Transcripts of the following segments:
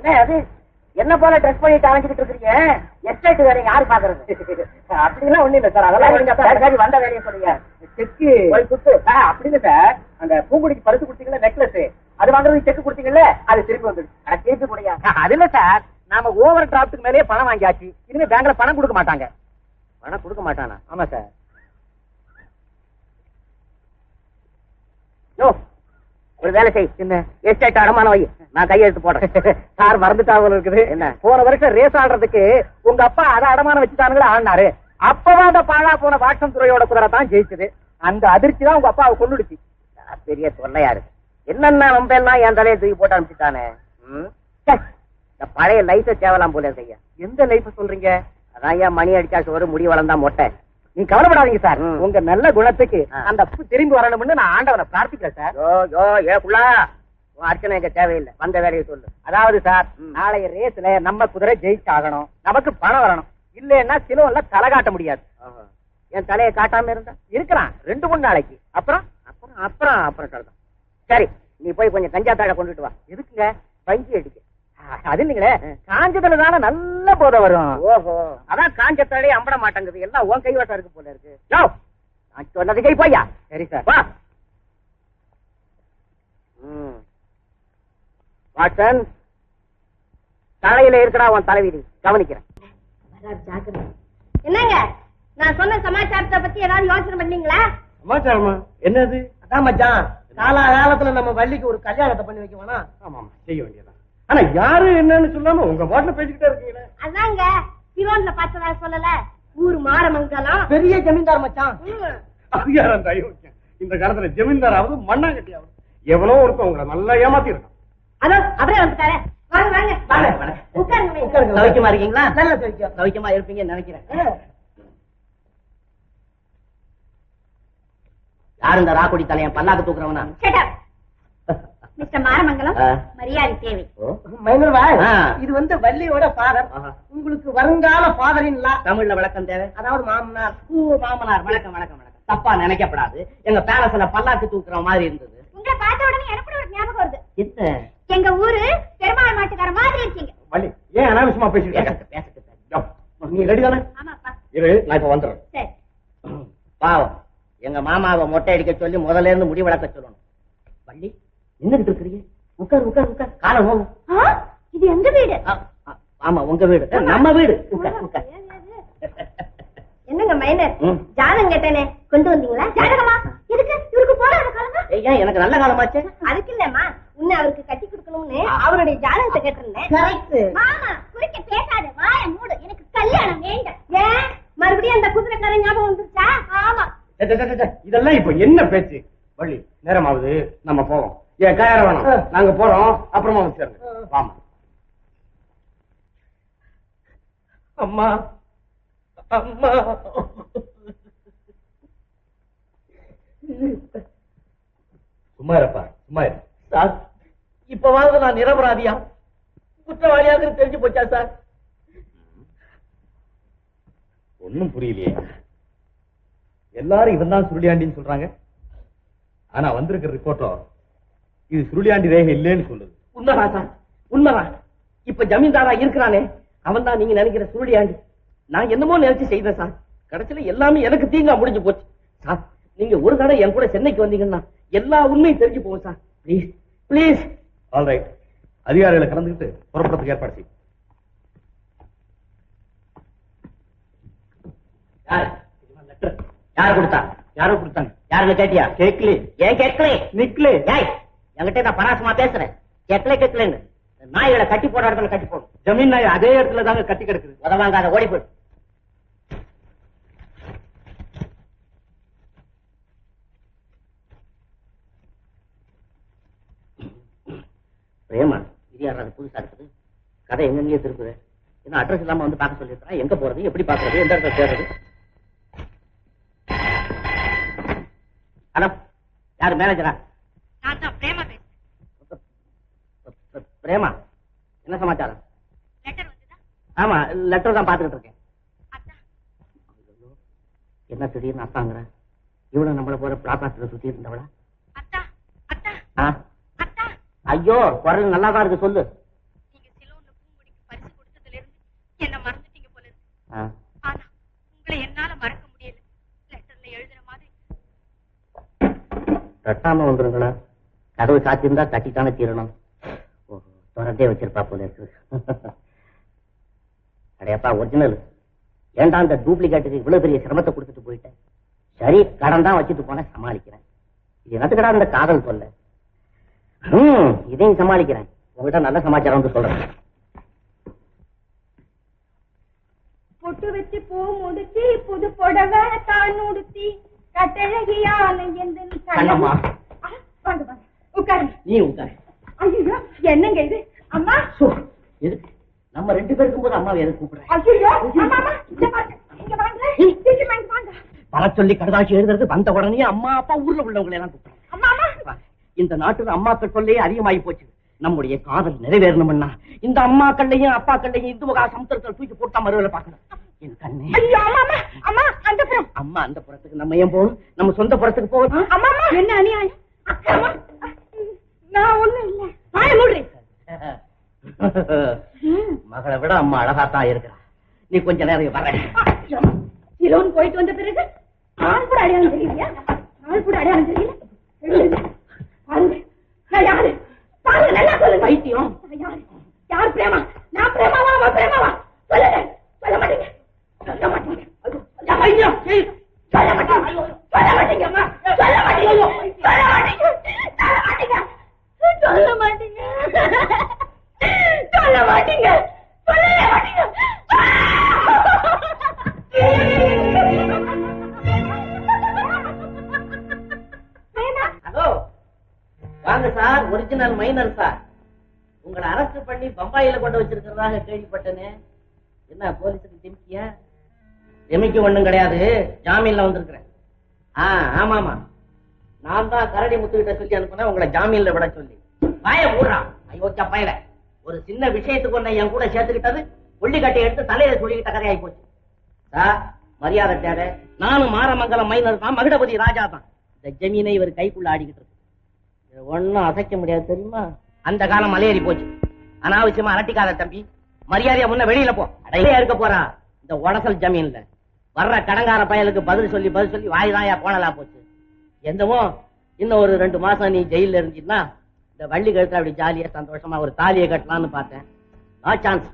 என்ன அது? என்ன போல ட்ரெஸ் பண்ணிட்டு அலைஞ்சுக்கிட்டு இருக்கீங்க எஸ்டேட் வேலை யாரு பாக்குறது? அப்படிலாம் ஒண்ணு இல்ல சார். அதெல்லாம் வந்த வேலையை சொல்லுங்க. செக்கு. போய் குத்து. அப்படி இல்ல சார். அந்த பூங்குடிக்கு பரிசு கொடுத்தீங்கல்ல நெக்லஸ் அது வாங்குறதுக்கு செக் கொடுத்தீங்கல்ல அது திருப்பி வந்துடுச்சு திருப்பி கொடுங்க அது இல்ல சார். நாம ஓவர் டிராப்டுக்கு மேலேயே பணம் வாங்கியாச்சு. இனிமே பேங்க்ல பணம் கொடுக்க மாட்டாங்க. பணம் கொடுக்க மாட்டானா? ஆமா சார். யோ ஒரு வேலை செய். என்ன? எஸ்டேட் அடமானம் வை. நான் கையெழுத்து போடுறேன். சார் மறந்துட்டாவில் இருக்குது. என்ன? போன வருஷம் ரேஸ் ஆடுறதுக்கு உங்க அப்பா அதை அடமானம் வச்சுட்டானுங்களே ஆடினாரு. அப்பதான் அந்த பாழா போன வாட்சம் துறையோட குதிரை தான் ஜெயிச்சது. அந்த அதிர்ச்சி தான் உங்க அப்பாவை கொண்டுடுச்சு பெரிய தொல்லையாரு. என்னென்ன ரொம்ப எல்லாம் என் தலையை தூக்கி போட்டு அனுப்பிச்சுட்டானே? இந்த பழைய லைஃப தேவலாம் போல இருக்கு ஐயா. எந்த லைஃப் சொல்றீங்க? அதான் ஐயா மணி அடிச்சா சோறு முடி வளர்ந்தா மொட்டை. நீ கவலைப்படாதீங்க சார். உங்க நல்ல குணத்துக்கு அந்த பூ திரும்பி வரணும்னு நான் ஆண்டவனை பிரார்த்திக்கிறேன் சார். யோ யோ ஏ புள்ளா. அர்ச்சனை இங்க தேவையில்லை. வந்த வேலையை சொல்லு. அதாவது சார் நாளைய ரேஸ்ல நம்ம குதிரை ஜெயிச்சாகணும். நமக்கு பணம் வரணும். இல்லைன்னா சிலவல்ல தலை காட்ட முடியாது. என் தலையை காட்டாம இருந்தா? இருக்கலாம் ரெண்டு மூணு நாளைக்கு. அப்புறம்? அப்புறம் அப்புறம் அப்புறம் சொல்றேன் சரி நீ போய் கொஞ்சம் கஞ்சா தாழ கொண்டுட்டு வா. எதுக்குங்க? பஞ்சு அடிக்க. அது இல்லைங்களே காஞ்சதுல தானே நல்ல போதை வரும். ஓஹோ. அதான் காஞ்ச அம்பட மாட்டேங்குது. எல்லாம் உன் கைவசம் இருக்கு போல இருக்கு. யோ நான் சொன்னது கை போய்யா. சரி சார். வா. வாட்சன் தலையில இருக்கடா உன் தலைவிதி கவனிக்கிறேன். என்னங்க? நான் சொன்ன சமாச்சாரத்தை பத்தி ஏதாவது யோசனை பண்ணீங்களா? சமாச்சாரமா? என்னது? அதான் மச்சான். காலா காலத்துல நம்ம வள்ளிக்கு ஒரு கல்யாணத்தை பண்ணி வைக்க வேணாம். ஆமா ஆமா செய்ய வேண்டியதான் ஆனா யாரு என்னன்னு சொல்லாம உங்க பாட்டுல பேசிக்கிட்டே இருக்கீங்களே? அதாங்க சிரோன்ல பார்த்ததா சொல்லல. ஊர் மாரமங்கலம் பெரிய ஜமீன்தார் மச்சான். ம். அது யார் அந்த அயோக்கியன் இந்த காலத்துல ஜமீன்தாராவது மண்ணாங்கட்டியாவது எவனோ ஒருத்தன் உங்களை நல்லா ஏமாத்தி இருக்கான் அதோ அப்படியே வந்துட்டாரே. வாங்க வாங்க. வாங்க, வாங்க. உட்காருங்க. உட்காருங்க. சௌக்கியமா இருக்கீங்களா? நல்ல சௌக்கியம். சௌக்கியமா இருப்பீங்கன்னு நினைக்கிறேன். யார் இந்த ராக்குடி தலையன்? பல்லாக்கு தூக்குறவனா? Shut up. மிஸ்டர் மாரமங்கலம். மரியாதை தேவை. மைனர்வா. இது வந்து வள்ளியோட ஃபாதர். உங்களுக்கு வருங்கால ஃபாதரின் லா. தமிழ்ல விளக்கம் தேவை? அதாவது மாமனார் மாமனார். வணக்கம் வணக்கம் வணக்கம் தப்பா நினைக்கப்படாது. எங்க பேலஸ்ல பல்லாக்கு தூக்குற மாதிரி இருந்தது. உங்களை பார்த்த உடனே எனக்கு ஒரு ஞாபகம் வருது. என்ன? எங்க ஊரு பெருமாள் மாட்டுக்கார மாதிரி இருக்கீங்க. வள்ளி ஏன் அனாவசியமா பேசிட்டு யோ, நீ ரெடி தானே? ஆமாப்பா. இரு நான் இப்ப வந்துடுறேன். சரி. பாவம். எங்க மாமாவை மொட்டை அடிக்க சொல்லி முதல்ல இருந்து முடி வளர்க்க சொல்லணும். வள்ளி நின்னுட்டு இருக்கிறீங்க? உட்கார் உட்கார் உட்கார். காலம் ஆ, இது எங்க வீடு? ஆமா உங்க வீடு. நம்ம வீடு. உட்கார் உட்கார். என்னங்க மைனர். ஜாதகம் கேட்டேனே. கொண்டு வந்தீங்களா? ஜாதகமா? எதுக்கு? இவருக்கு போறாத காலமா? ஏன் எனக்கு நல்ல காலமாச்சே? அதுக்கு இல்லம்மா. உன்னை அவருக்கு கட்டி கொடுக்கணும்னு அவருடைய ஜாதகத்தை கேட்டிருந்தேன். Correct. மாமா குறுக்க பேசாத. வாய மூடு. எனக்கு கல்யாணம் வேண்டாம் ஏன்? மறுபடியும் அந்த குதிரைக்காரன் ஞாபகம் வந்துருச்சா? ஆமா இதெல்லாம் இப்ப என்ன பேச்சு? வள்ளி நேரமாவது நம்ம போவோம். ஏன் கயார வேணாம் நாங்க போறோம். அப்புறமா வந்து சேருங்க. வாமா. அம்மா. அம்மா. சும்மா இருப்பா. சும்மா இரு. சார் இப்பவாவது நான் நிரபராதியா? குற்றவாளியாக தெரிஞ்சு போச்சா சார்? ஒண்ணும் புரியலையே. எல்லாரும் இவன் தான் சுருளியாண்டின்னு சொல்றாங்க. ஆனா வந்திருக்கிற ரிப்போர்ட்டோ இது சுருளியாண்டி ரேகை இல்லைன்னு சொல்லுது. உண்மைதான் சார்? உண்மைதான் இப்ப ஜமீன்தாரா இருக்கிறானே அவன் தான் நீங்க நினைக்கிற சுருளியாண்டி. நான் என்னமோ நினைச்சு செய்தேன் சார். கடைசியில எல்லாமே எனக்கு தீங்கா முடிஞ்சு போச்சு. சார் நீங்க ஒரு தடவை என் கூட சென்னைக்கு வந்தீங்கன்னா எல்லா உண்மையும் தெரிஞ்சு போகும் sir. Please please all right அதிகாரிகளை கலந்துக்கிட்டு புறப்படுறதுக்கு ஏற்பாடு செய்யும். யார்? யாரு கொடுத்தா? யாரோ கொடுத்தாங்க. யாருன்னு கேட்டியா? கேட்கல ஏன் கேட்கலே நிக்கலே ஏய் என்கிட்ட நான் பராசமா பேசுறேன். கேட்கல கேட்கலன்னு. நாய்களை கட்டி போடுற இடத்துல கட்டி போடும் ஜமீன் நாய் அதே இடத்துல தாங்க கட்டி கிடக்குது. உதவாங்காத ஓடி போய் பிரேமா இது யாராவது புதுசா இருக்குது. கதை எங்கெங்கேயோ திருப்புது என்ன அட்ரஸ் இல்லாம வந்து பார்க்க சொல்லியிருக்கா எங்க போறது? எப்படி பாக்குறது எந்த இடத்துல சேர்றது ஹலோ யாரு மேனேஜரா நான் தான் பிரேமா பிரேமா என்ன சமாச்சாரம்? ஆமா லெட்டர் தான் பாத்துக்கிட்டு இருக்கேன். என்ன திடீர்னு அத்தாங்கிற இவ்வளவு நம்மள போற பிராகாசத்துல சுத்தி இருந்தவளா? ஐயோ குரல் நல்லா தான் இருக்கு சொல்லு. என்ன மறந்துட்டீங்க போல ஆனா உங்களை என்னால மறக்க முடியல. லெட்டர்ல மாதிரி. தட்டாம வந்துருங்களா கதவு சாத்தியிருந்தா தட்டித்தானே தீரணும். திறந்தே வச்சிருப்பா போல இருக்கு அடையப்பா ஒரிஜினல் ஏன்டா அந்த டூப்ளிகேட்டுக்கு இவ்வளவு பெரிய சிரமத்தை கொடுத்துட்டு போயிட்டேன் சரி கடன் தான் வச்சுட்டு போனேன் சமாளிக்கிறேன். இது என்னத்துக்கடா இந்த காதல் தொல்லை? ஹம், இதையும் சமாளிக்கிறேன். உங்ககிட்ட நல்ல சமாச்சாரம் வந்து சொல்றேன். பொட்டு வச்சு பூ முடிச்சு புது புடவை தான் உடுத்தி கட்டழகியான எந்த வாங்க. உட்காருங்க. நீ உட்காரு. ஐயோ என்னங்க இது? அம்மா? எதுக்கு நம்ம ரெண்டு பேருக்கும் போது அம்மாவை எதுக்கு கூப்பிடுறேன் வர சொல்லி கடுதாசி எழுதுறது வந்த உடனே அம்மா அப்பா ஊர்ல உள்ளவங்களை எல்லாம் கூப்பிடுறேன் இந்த நாட்டுல அம்மாக்கள் தொல்லையே அதிகமாகி போச்சு. நம்முடைய காதல் நிறைவேறணும்னா இந்த அம்மாக்கள்லையும் அப்பாக்கள்லையும் இந்து மகா சமுத்திரத்தில் தூக்கி போட்டா மறுவேலை பார்க்கணும். என் கண்ணே. அம்மா அந்த புறம். அம்மா அந்த புறத்துக்கு நம்ம ஏன் போகணும்? நம்ம சொந்த புறத்துக்கு போகணும்? என்ன அநியாயம்? நான் ஒண்ணும் இல்ல. வாய மூடுறேன் மகளை விட அம்மா அழகாத்தான் இருக்கிறா. நீ கொஞ்ச நேரம் வர சிலோன் போயிட்டு வந்த பிறகு நான் கூட அடையாளம் தெரியலையா? நான் கூட அடையாளம் தெரியல. பாருங்க. நான் யாரு? பாருங்க நல்லா சொல்லுங்க. பைத்தியம். சார் ஒரிஜினல் மைனர் சார் உங்களை அரெஸ்ட் பண்ணி பம்பாயில கொண்டு வச்சிருக்கிறதாக கேள்விப்பட்டேனே. என்ன போலீஸுக்கு திமிக்கியா? திமிக்க ஒண்ணும் கிடையாது. ஜாமீன்ல வந்திருக்கிறேன். ஆ ஆமா ஆமா நான் தான் கரடி முத்துக்கிட்ட சொல்லி அனுப்புனேன். உங்களை ஜாமீன்ல விட சொல்லி. வாய மூடுறான் ஐயோச்சா பயல. ஒரு சின்ன விஷயத்துக்கு ஒன்னை என் கூட சேர்த்துக்கிட்டது கொல்லிக்கட்டை எடுத்து தலையில சொல்லிக்கிட்ட கதையாகி போச்சு. சார் மரியாதை தேவை நானும் மாரமங்கலம் மைனர் தான் மகிடபதி ராஜா தான். இந்த ஜமீனை இவர் கைக்குள்ள ஆடிக்கிட்டு ஒன்னும் அசைக்க முடியாது தெரியுமா? அந்த காலம் மலையேறி போச்சு. அனாவசியமா அரட்டிக்காத தம்பி. மரியாதையா முன்ன வெளியில போ. அடையா இருக்க போறான் இந்த உடசல் ஜமீன்ல. வர்ற கடங்கார பயலுக்கு பதில் சொல்லி பதில் சொல்லி வாய்தாயா போனலா போச்சு. என்னமோ இன்னும் ஒரு ரெண்டு மாசம் நீ ஜெயில இருந்துச்சுன்னா இந்த வள்ளி கழுத்து அப்படி ஜாலியா சந்தோஷமா ஒரு தாலியை கட்டலாம்னு பார்த்தேன். நோ சான்ஸ்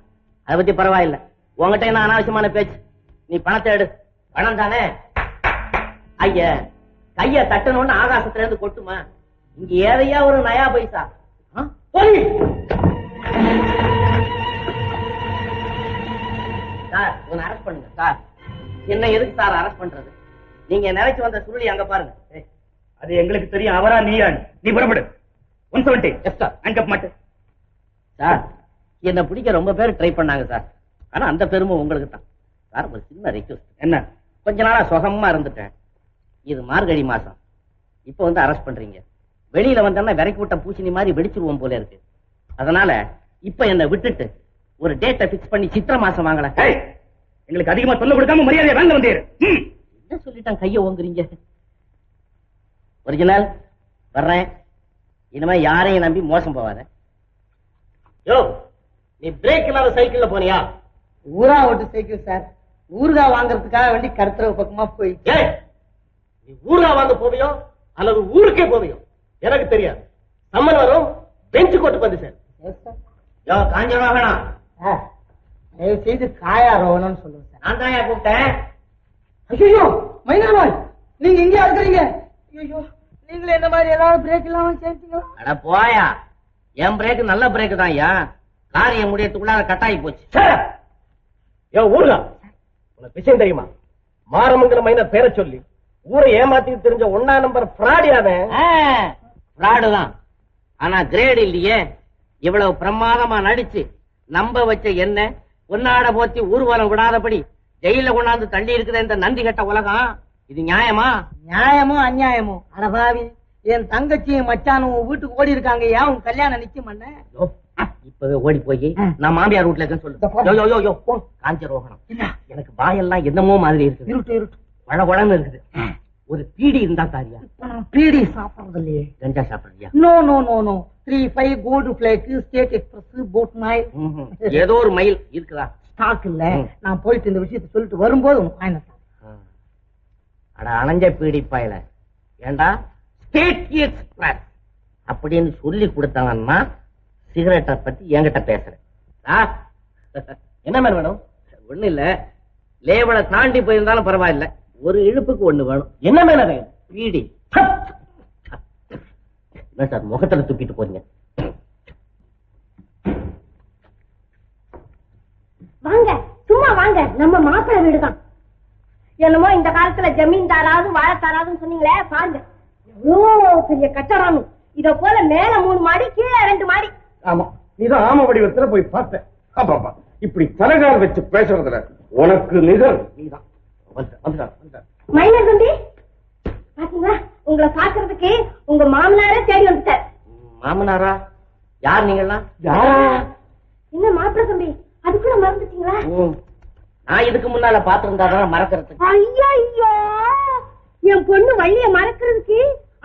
அதை பத்தி பரவாயில்ல. உங்ககிட்ட என்ன அனாவசியமான பேச்சு? நீ பணத்தை எடு. பணம் தானே? ஐய கைய தட்டணும்னு ஆகாசத்துல இருந்து கொட்டுமா? இங்க ஏதையா ஒரு நயா பைசா. சார் இவனை அரெஸ்ட் பண்ணுங்க சார். என்ன எதுக்கு சார் அரெஸ்ட் பண்றது? நீங்க நினைச்சு வந்த சுருளி அங்க பாருங்க. அது எங்களுக்கு தெரியும். அவரா நீயா நீ? புறப்படு. ஒன் செவன்டி எஸ் சார் அங்க மாட்டு சார் என்ன பிடிக்க ரொம்ப பேர் ட்ரை பண்ணாங்க சார். ஆனா அந்த பெருமை உங்களுக்கு தான். சார் ஒரு சின்ன ரெக்வஸ்ட் என்ன? கொஞ்ச நாளா சுகமா இருந்துட்டேன். இது மார்கழி மாசம். இப்ப வந்து அரெஸ்ட் பண்றீங்க. வெளியில வந்தோம்னா விரைக்கு விட்ட பூசணி மாதிரி வெடிச்சிருவோம் போல இருக்கு. அதனால இப்ப என்ன விட்டுட்டு ஒரு டேட்டை பிக்ஸ் பண்ணி சித்திர மாசம் வாங்கல. ஏய், எங்களுக்கு அதிகமா சொல்ல கொடுக்காம மரியாதையை வாங்க வந்தீரு. ம். என்ன சொல்லிட்டான் கைய ஓங்குறீங்க? ஒரிஜினல் வர்றேன். இனிமே யாரையும் நம்பி மோசம் போவாத. யோ நீ பிரேக் இல்லாத சைக்கிள்ல போனியா? ஊரா ஓட்டு சைக்கிள் சார் ஊறுகாய் வாங்குறதுக்காக வேண்டி கருத்துறவு பக்கமா போய் ஏய் நீ ஊரா வாங்க போவியோ? அல்லது ஊருக்கே போவியோ? எனக்கு தெரியாது. சம்மன் வரும் பெஞ்சு கோட்டு வந்து சார் யோ காஞ்சனா வேணாம் தயவு செய்து காயா ரோவணும்னு சொல்லுங்க சார் நான் தான் கூப்பிட்டேன். ஐயோ மைனாமாய் நீங்க எங்க இருக்கிறீங்க. ஐயோ நீங்களே இந்த மாதிரி ஏதாவது பிரேக் இல்லாம சேர்த்தீங்களா? அட போயா என் பிரேக் நல்ல பிரேக் தான் ஐயா. காரியம் முடியத்துக்குள்ள கட்டாயி போச்சு. யோ ஊருகா உனக்கு விஷயம் தெரியுமா? மாரமங்கலம் மைனர் பேரை சொல்லி ஊரை ஏமாத்தி தெரிஞ்ச ஒன்னா நம்பர் ஃப்ராடி அவன் ஃப்ராடு தான். ஆனா கிரேட் இல்லையே. இவ்வளவு பிரமாதமா நடிச்சு நம்ப வச்ச என்ன பொன்னாட போத்தி ஊர்வலம் விடாதபடி ஜெயில கொண்டாந்து தள்ளி இருக்கிற இந்த நந்தி கட்ட உலகம். இது நியாயமா? நியாயமோ அநியாயமோ? அடபாவி என் தங்கச்சியும் மச்சானும் உன் வீட்டுக்கு ஓடி இருக்காங்க ஏன் உன் கல்யாணம் நிச்சயம் பண்ண யோ, இப்பவே ஓடி போய் நான் மாமியார் வீட்டுல இருக்கேன்னு சொல்லு. போ. யோ, யோ, யோ, யோ, போ. காஞ்ச ரோகணம். எனக்கு வாயெல்லாம் என்னமோ மாதிரி இருட்டு வழ வளன்னு இருக்குது. ஒரு பீடி இருந்தா நான் பீடி சாப்பிடுறது இல்லையே கஞ்சா சாப்பிடுறியா? No no no no three five gold flake state express boat ம்ஹும். ஏதோ ஒரு மயில் இருக்குதா? ஸ்டாக் இல்ல. நான் போயிட்டு இந்த விஷயத்தை சொல்லிட்டு வரும்போது அட அணைஞ்ச பீடிப்பாயில ஏண்டா? ஸ்டேட் எக்ஸ்பிரஸ் அப்படின்னு சொல்லி கொடுத்தவன்னா சிகரெட்டை பத்தி என்கிட்ட பேசுறேன்? என்ன மேல வேணும்? ஒண்ணு இல்ல. லேவலை தாண்டி போயிருந்தாலும் பரவாயில்ல. ஒரு இழுப்புக்கு ஒண்ணு வேணும். என்ன மேல பீடி. என்ன சார் முகத்துல துப்பிட்டு போறீங்க? வாங்க சும்மா வாங்க. நம்ம மாப்பிள்ளை வீடுதான். என்னமோ இந்த காலத்துல ஜமீன்தாராவது வாழத்தாராதுன்னு சொன்னீங்களே பாருங்க. எவ்வளோ பெரிய கட்டடம் இத போல மேல மூணு மாடி கீழே ரெண்டு மாடி. ஆமா நீதான் ஆம வடிவத்துல போய் பார்த்த ஆமாப்பா இப்படி தலகால் வச்சு பேசுறதுல உனக்கு நிகர். நீதான். மைனர் தம்பி? பாத்தீங்களா? உங்களை பாக்குறதுக்கு உங்க மாமனாரே தேடி வந்துட்டார். மாமனாரா? யார் நீங்கெல்லாம் யாரா? என்ன மாப்பிள்ளை தம்பி அதுக்குள்ள மறந்துட்டீங்களா. நான் இதுக்கு முன்னால பாத்திருந்தாதான் மறக்கிறதுக்கு. ஐயா ஐயோ என் பொண்ணு வள்ளிய மறக்கிறதுக்கு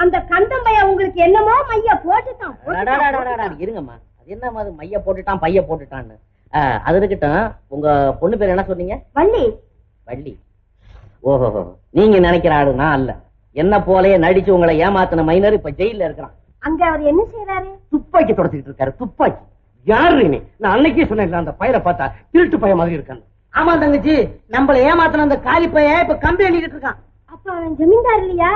அந்த கந்தம்பைய உங்களுக்கு என்னமோ மைய போட்டுட்டான். இருங்கம்மா. அது என்ன அது மைய போட்டுட்டான் பைய போட்டுட்டான்னு? அது இருக்கட்டும். உங்க பொண்ணு பேர் என்ன சொன்னீங்க? வள்ளி. வள்ளி. ஓஹோ நீங்க நினைக்கிற ஆளு நான் அல்ல. என்ன போலயே நடிச்சு உங்களை ஏமாத்தின மைனர் இப்ப ஜெயில இருக்கிறான். அங்க அவர் என்ன செய்யறாரு துப்பாக்கி தொடச்சிட்டு இருக்காரு துப்பாக்கி. யாரு நீ நான் அன்னைக்கே சொன்னேன் அந்த பையனை பார்த்தா திருட்டு பையன் மாதிரி இருக்கான் ஆமா தங்கச்சி நம்மள ஏமாத்தின அந்த காலி பையன் இப்ப கம்பி எண்ணிட்டு இருக்கான். அப்ப அவன் ஜமீன்தார் இல்லையா?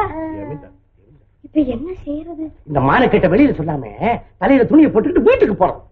இப்ப என்ன செய்யறது இந்த மானக்கெட்ட வெளியில சொல்லாம தலையில துணியை போட்டுக்கிட்டு வீட்டுக்கு போறோம்